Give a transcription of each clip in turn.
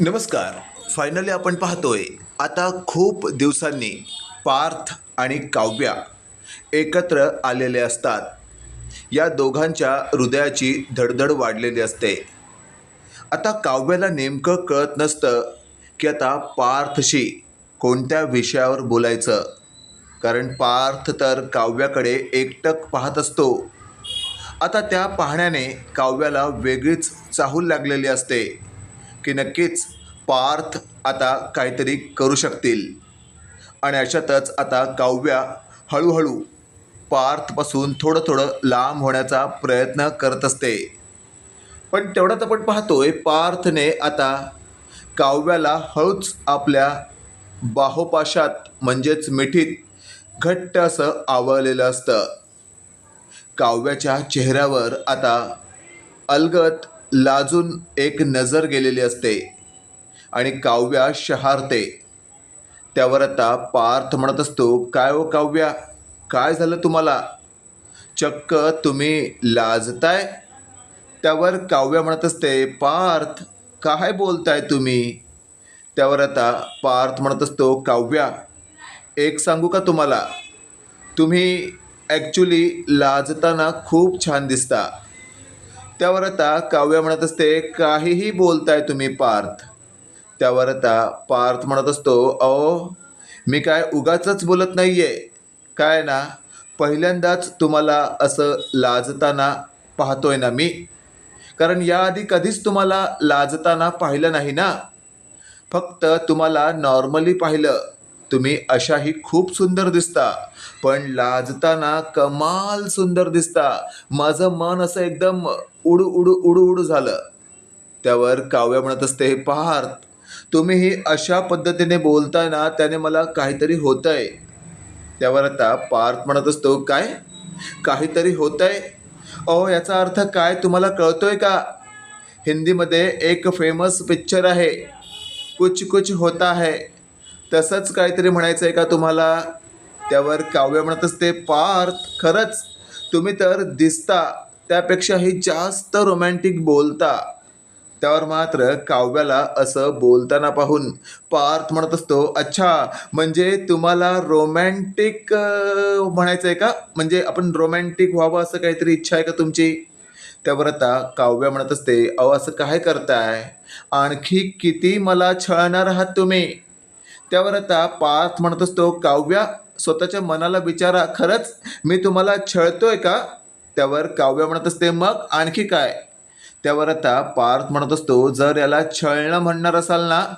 नमस्कार. फायनली आपण पाहतोय आता खूप दिवसांनी पार्थ आणि काव्या एकत्र आलेले असतात. या दोघांच्या हृदयाची धडधड वाढलेली असते. आता काव्याला नेमकं कळत नसतं की आता पार्थशी कोणत्या विषयावर बोलायचं. कारण पार्थ तर काव्याकडे एकटक पाहत असतो. आता त्या पाहण्याने काव्याला वेगळीच चाहूल लागलेली असते. की नक्कीच पार्थ आता काहीतरी करू शकतील. आणि अशातच आता काव्या हळूहळू पार्थपासून थोडं थोडं लांब होण्याचा प्रयत्न करत असते. पण तेवढ्यात आपण पाहतोय पार्थने आता काव्याला हळूच आपल्या बाहोपाशात म्हणजेच मिठीत घट्ट असं आवळलेलं असतं. काव्याच्या चेहऱ्यावर आता अलगत लाजून एक नजर गेलेली असते आणि काव्या शहारते. त्यावर आता पार्थ म्हणत असतो काय ओ काव्या? काय झालं तुम्हाला? चक्क तुम्ही लाजताय? त्यावर काव्या म्हणत असते पार्थ काय बोलताय तुम्ही? त्यावर आता पार्थ म्हणत असतो काव्या एक सांगू का तुम्हाला? तुम्ही ॲक्च्युली लाजताना खूप छान दिसता. त्यावर आता काव्य म्हणत असते काहीही बोलताय तुम्ही पार्थ. त्यावर आता पार्थ म्हणत असतो अहो मी काय उगाच बोलत नाही आहे काय ना पहिल्यांदाच तुम्हाला असं लाजताना पाहतोय ना मी. कारण याआधी कधीच तुम्हाला लाजताना पाहिलं नाही ना. फक्त तुम्हाला नॉर्मली पाहिलं. तुम्ही अशाही खूप सुंदर दिसता. पण लाजताना कमाल सुंदर दिसता. माझं मन असं एकदम उडू उडू उडू उडू झालं. त्यावर काव्य म्हणत असते पार्थ तुम्हीही अशा पद्धतीने बोलताय ना त्याने मला काहीतरी होतंय. त्यावर आता पार्थ म्हणत असतो काय? काहीतरी होतंय? अहो याचा अर्थ काय तुम्हाला कळतोय का? हिंदीमध्ये एक फेमस पिक्चर आहे. कुछ कुछ होता है. तसंच काहीतरी म्हणायचं आहे का तुम्हाला? त्यावर काव्य म्हणत असते पार्थ. खरंच तुम्ही तर दिसता त्यापेक्षाही जास्त रोमॅन्टिक बोलता. त्यावर मात्र काव्याला असं बोलताना पाहून पार्थ म्हणत असतो अच्छा म्हणजे तुम्हाला रोमॅन्टिक म्हणायचं आहे का? म्हणजे आपण रोमॅन्टिक व्हावं असं काहीतरी इच्छा आहे का तुमची? त्यावर आता काव्य म्हणत असते अहो असं काय करताय? आणखी किती मला छळणार आहात तुम्ही? त्यावर आता पार्थ म्हणत असतो काव्या स्वतःच्या मनाला विचारा खरंच मी तुम्हाला छळतोय का? त्यावर काव्य म्हणत असते मग आणखी काय? त्यावर आता पार्थ म्हणत असतो जर याला छळणं म्हणणार असाल ना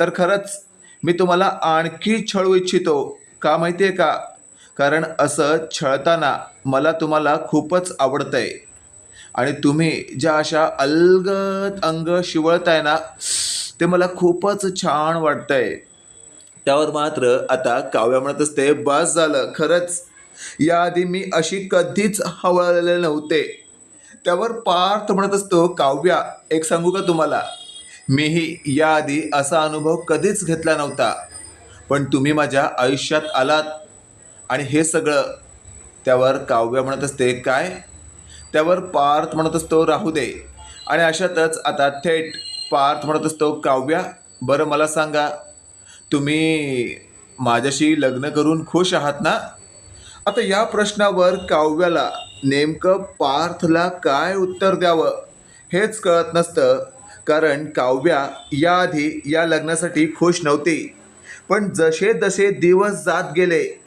तर खरंच मी तुम्हाला आणखी छळू इच्छितो. का माहिती आहे का? कारण असं छळताना मला तुम्हाला खूपच आवडतंय. आणि तुम्ही ज्या अशा अलगत अंग शिवळताय ना ते मला खूपच छान वाटतंय. त्यावर मात्र आता काव्या म्हणत असते बस झालं खरंच. याआधी मी अशी कधीच हवळलेले नव्हते. त्यावर पार्थ म्हणत असतो काव्या एक सांगू का तुम्हाला? मीही याआधी असा अनुभव कधीच घेतला नव्हता. पण तुम्ही माझ्या आयुष्यात आलात. आणि हे सगळं. त्यावर काव्य म्हणत असते काय? त्यावर पार्थ म्हणत असतो राहू दे. आणि अशातच आता थेट पार्थ म्हणत असतो काव्या बरं मला सांगा तुम्ही माझ्याशी लग्न करून खुश आहात ना? आता या प्रश्नावर काव्याला नेमकं पार्थला काय उत्तर द्यावं हेच कळत नसतं. कारण काव्या याआधी या लग्नासाठी खुश नव्हती. पण जसे जसे दिवस जात गेले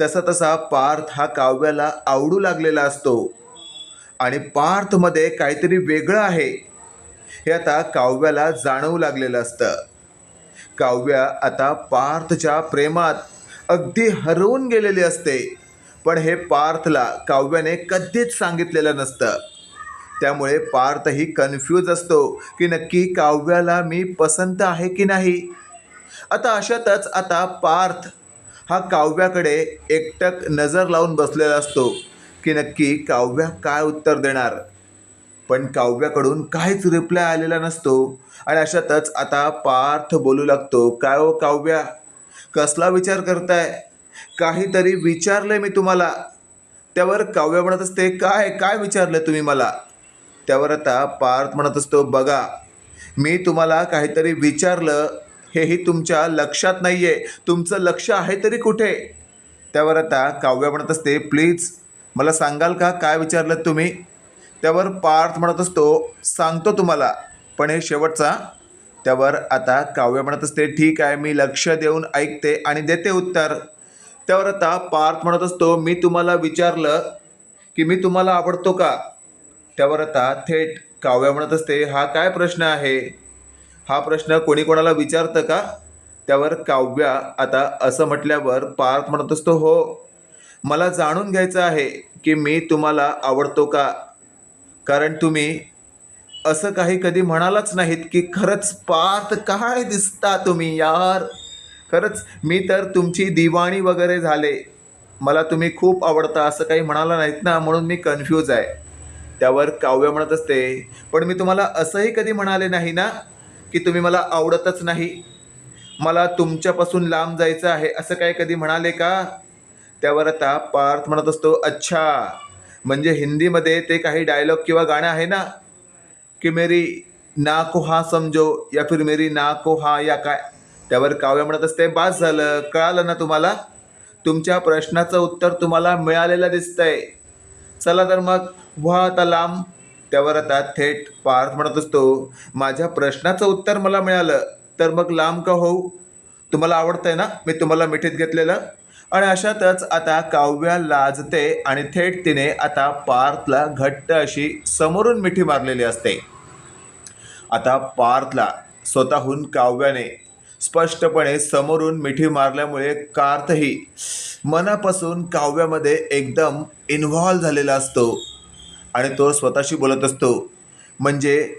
तसा तसा पार्थ हा काव्याला आवडू लागलेला असतो. आणि पार्थमध्ये काहीतरी वेगळं आहे हे आता काव्याला जाणवू लागलेलं असतं. काव्या आता पार्थच्या प्रेमात अगदी हरवून गेलेली असते. पण हे पार्थला काव्याने कधीच सांगितलेलं नसतं. त्यामुळे पार्थही कन्फ्यूज असतो की नक्की काव्याला मी पसंत आहे की नाही. आता अशातच आता पार्थ हा काव्याकडे एकटक नजर लावून बसलेला असतो की नक्की काव्या काय उत्तर देणार? पण काव्याकडून काहीच रिप्लाय आलेला नसतो. आणि अशातच आता पार्थ बोलू लागतो काय हो काव्या? कसला विचार करताय? काहीतरी विचारलंय मी तुम्हाला. त्यावर काव्य म्हणत असते काय काय विचारलं तुम्ही मला? त्यावर आता पार्थ म्हणत असतो बघा मी तुम्हाला काहीतरी विचारलं हेही तुमच्या लक्षात नाही आहे तुमचं लक्ष आहे तरी कुठे? त्यावर आता काव्य म्हणत असते प्लीज मला सांगाल का? काय विचारलं तुम्ही? त्यावर पार्थ म्हणत असतो सांगतो तुम्हाला. पण हे शेवटचा. त्यावर आता काव्य म्हणत असते ठीक आहे मी लक्ष देऊन ऐकते आणि देते उत्तर. त्यावर आता पार्थ म्हणत असतो मी तुम्हाला विचारलं की मी तुम्हाला आवडतो का? त्यावर आता थेट काव्य म्हणत असते हा काय प्रश्न आहे? हा प्रश्न कोणी कोणाला विचारतं का? त्यावर काव्या आता असं म्हटल्यावर पार्थ म्हणत असतो हो मला जाणून घ्यायचं आहे की मी तुम्हाला आवडतो का? कारण तुम्ही असं काही कधी म्हणालाच नाहीत की खरंच पार्थ काय दिसता तुम्ही यार. खरंच मी तर तुमची दिवाणी वगैरे झाले. मला तुम्ही खूप आवडता असं काही म्हणाला नाहीत ना म्हणून मी कन्फ्यूज आहे. त्यावर काव्य म्हणत असते पण मी तुम्हाला असंही कधी म्हणाले नाही ना की तुम्ही मला आवडतच नाही. मला तुमच्यापासून लांब जायचं आहे असं काय कधी म्हणाले का? त्यावर आता पार्थ म्हणत असतो अच्छा म्हणजे हिंदीमध्ये ते काही डायलॉग किंवा गाणं आहे ना? की मेरी ना को हा समजो या फिर मेरी ना को हा या काय? त्यावर काव्य म्हणत असते बास झालं कळालं ना तुम्हाला? तुमच्या प्रश्नाचं उत्तर तुम्हाला मिळालेलं दिसतंय. चला तर मग व्हा आता लांब. त्यावर आता थेट पार्थ म्हणत असतो माझ्या प्रश्नाचं उत्तर मला मिळालं तर मग लांब का होऊ? तुम्हाला आवडतंय ना? मी तुम्हाला मिठीत घेतलेलं? आणि अशातच आता काव्या लाजते आणि थेट तिने आता पार्थला घट्ट अशी समोरून मिठी मारलेली असते. आता पार्थला स्वतःहून काव्याने स्पष्टपणे समोरून मिठी मारल्यामुळे कार्थही मनापासून काव्यामध्ये एकदम इन्व्हॉल्व झालेला असतो आणि तो स्वतःशी बोलत असतो. म्हणजे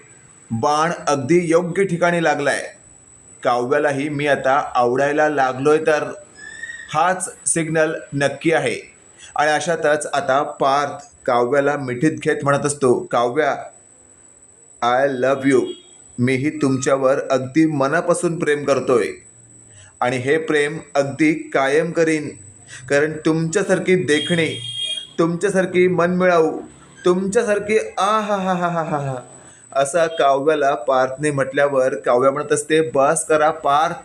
बाण अगदी योग्य ठिकाणी लागलाय. काव्यालाही मी आता आवडायला लागलोय तर हाच सिग्नल नक्की आहे. आणि अशातच आता पार्थ काव्याला मिठीत घेत म्हणत असतो काव्या आय लव्ह यू मीही तुमच्यावर अगदी मनापासून प्रेम करतोय. आणि हे प्रेम अगदी कायम करीन. कारण तुमच्यासारखी देखणी तुमच्यासारखी मनमिळाऊ तुमच्यासारखी आ हा हा हा हा हा हा. असा काव्याला पार्थने म्हटल्यावर काव्या म्हणत असते बस करा पार्थ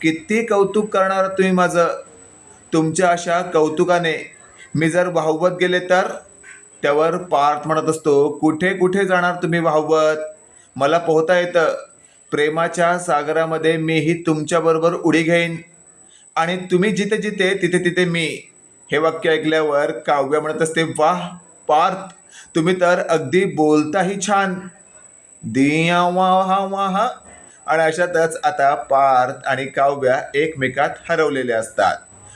किती कौतुक करणार तुम्ही माझं? तुमच्या अशा कौतुकाने मी जर वाहवत गेले तर त्यावर पार्थ म्हणत असतो कुठे कुठे जाणार तुम्ही वाहवत? मला पोहता येतं. प्रेमाच्या सागरामध्ये मीही तुमच्याबरोबर उडी घेईन. आणि तुम्ही जिथे जिथे तिथे तिथे मी. हे वाक्य ऐकल्यावर काव्य म्हणत असते वाह पार्थ तुम्ही तर अगदी बोलताही छान. दिया वाहा वाहा. आणि अशातच आता पार्थ आणि काव्या एकमेकात हरवलेले असतात.